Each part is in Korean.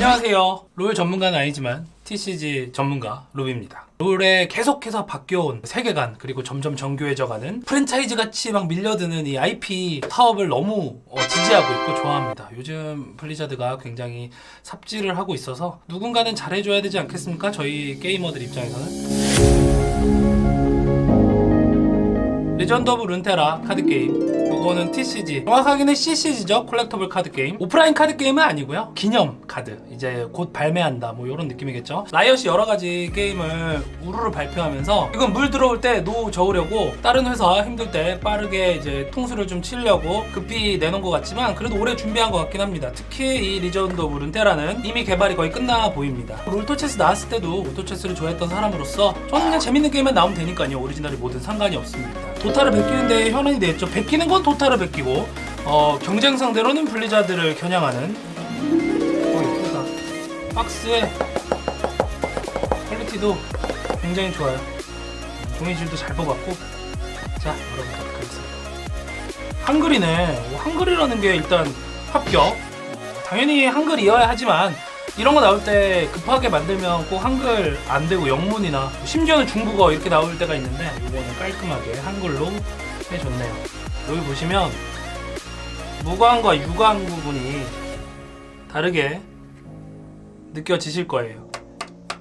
안녕하세요. 롤 전문가는 아니지만 TCG 전문가 로비입니다. 롤에 계속해서 바뀌어온 세계관 그리고 점점 정교해져가는 프랜차이즈 같이 막 밀려드는 이 IP 사업을 너무 어, 지지하고 있고 좋아합니다. 요즘 블리자드가 굉장히 삽질을 하고 있어서 누군가는 잘해줘야 되지 않겠습니까? 저희 게이머들 입장에서는. 레전드 오브 룬테라 카드 게임. 이거는 TCG. 정확하게는 CCG죠. 콜렉터블 카드 게임. 오프라인 카드 게임은 아니고요. 기념 카드. 이제 곧 발매한다. 뭐 이런 느낌이겠죠. 라이엇이 여러 가지 게임을 우르르 발표하면서 이건 물 들어올 때 노 저으려고 다른 회사 힘들 때 빠르게 이제 통수를 좀 치려고 급히 내놓은 것 같지만 그래도 오래 준비한 것 같긴 합니다. 특히 이 리전드 오브 룬테라는 이미 개발이 거의 끝나 보입니다. 롤토체스 나왔을 때도 오토체스를 좋아했던 사람으로서 저는 그냥 재밌는 게임만 나오면 되니까요. 오리지널이 뭐든 상관이 없습니다. 도타를 베끼는데 현안이 됐죠. 베끼는 건 도타를 베끼고 어, 경쟁 상대로는 블리자드를 겨냥하는 어. 박스의 퀄리티도 굉장히 좋아요. 종이질도 잘 뽑았고 자 열어보도록 하겠습니다. 한글이네. 오, 한글이라는 게 일단 합격. 어, 당연히 한글이어야 하지만 이런 거 나올 때 급하게 만들면 꼭 한글 안 되고 영문이나 심지어는 중국어 이렇게 나올 때가 있는데 이거는 깔끔하게 한글로 해줬네요. 여기 보시면 무광과 유광 부분이 다르게 느껴지실 거예요.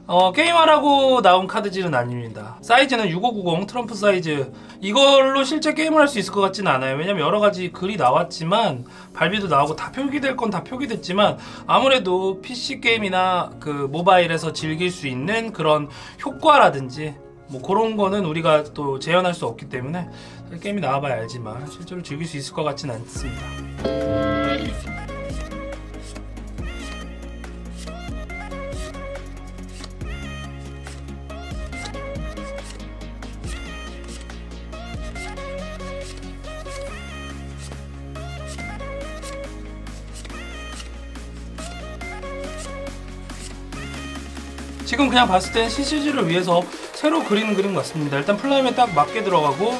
어, 게임하라고 나온 카드질은 아닙니다. 사이즈는 6590 트럼프 사이즈. 이걸로 실제 게임을 할 수 있을 것 같지는 않아요. 왜냐면 여러 가지 글이 나왔지만, 발비도 나오고 다 표기될 건 다 표기됐지만, 아무래도 PC 게임이나 그 모바일에서 즐길 수 있는 그런 효과라든지, 뭐 그런 거는 우리가 또 재현할 수 없기 때문에 게임이 나와봐야 알지만 실제로 즐길 수 있을 것 같지는 않습니다. 지금 그냥 봤을 땐 CCG를 위해서 새로 그리는 그림 같습니다. 일단 플라임에 딱 맞게 들어가고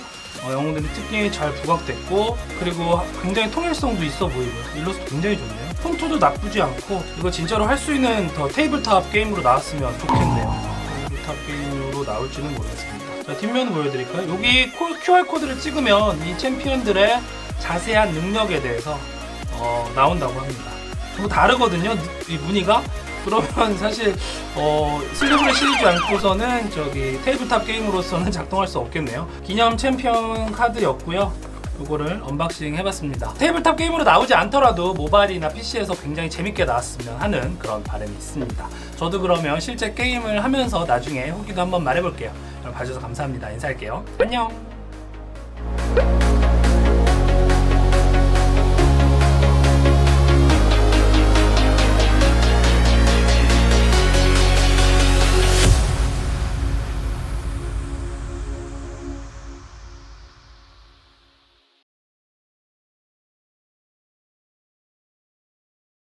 어, 영웅들이 특징이 잘 부각됐고 그리고 굉장히 통일성도 있어 보이고요. 일러스트 굉장히 좋네요. 폰트도 나쁘지 않고 이거 진짜로 할 수 있는 더 테이블탑 게임으로 나왔으면 좋겠네요. 테이블탑 게임으로 나올지는 모르겠습니다. 자, 뒷면 보여드릴까요? 여기 코- QR코드를 찍으면 이 챔피언들의 자세한 능력에 대해서 어, 나온다고 합니다. 좀 다르거든요. 이 무늬가 그러면 사실 어, 슬리브를 실리지 않고서는 저기 테이블탑 게임으로서는 작동할 수 없겠네요. 기념 챔피언 카드였고요. 이거를 언박싱 해봤습니다. 테이블탑 게임으로 나오지 않더라도 모바일이나 PC에서 굉장히 재밌게 나왔으면 하는 그런 바람이 있습니다. 저도 그러면 실제 게임을 하면서 나중에 후기도 한번 말해볼게요. 그럼 봐주셔서 감사합니다. 인사할게요. 안녕.